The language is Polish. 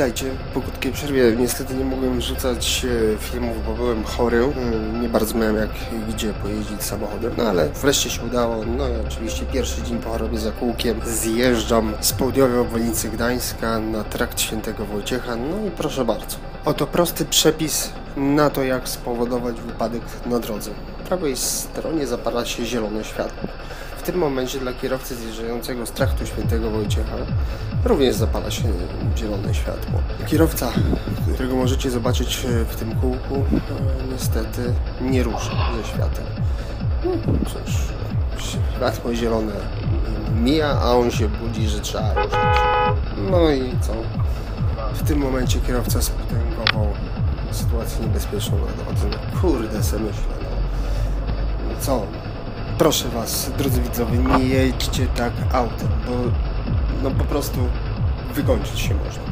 Witajcie. Po krótkiej przerwie niestety nie mogłem wrzucać e, filmów, bo byłem chory. Mm, Nie bardzo miałem jak gdzie pojeździć samochodem, no ale wreszcie się udało. No i oczywiście pierwszy dzień po chorobie za kółkiem zjeżdżam z południowej obwodnicy Gdańska na trakt Świętego Wojciecha. No i proszę bardzo. Oto prosty przepis na to, jak spowodować wypadek na drodze. Po prawej stronie zapala się zielone światło. Tym momencie dla kierowcy zjeżdżającego z traktu Świętego Wojciecha również zapala się zielone światło. Kierowca, którego możecie zobaczyć w tym kółku, e, niestety nie rusza ze światem. No cóż, światło zielone mija, a on się budzi, że trzeba ruszyć. No i co? W tym momencie kierowca spotęgował sytuację niebezpieczną na drodze. No kurde se myślę. No co? Proszę was, drodzy widzowie, nie jedźcie tak autem, bo no po prostu wykończyć się można.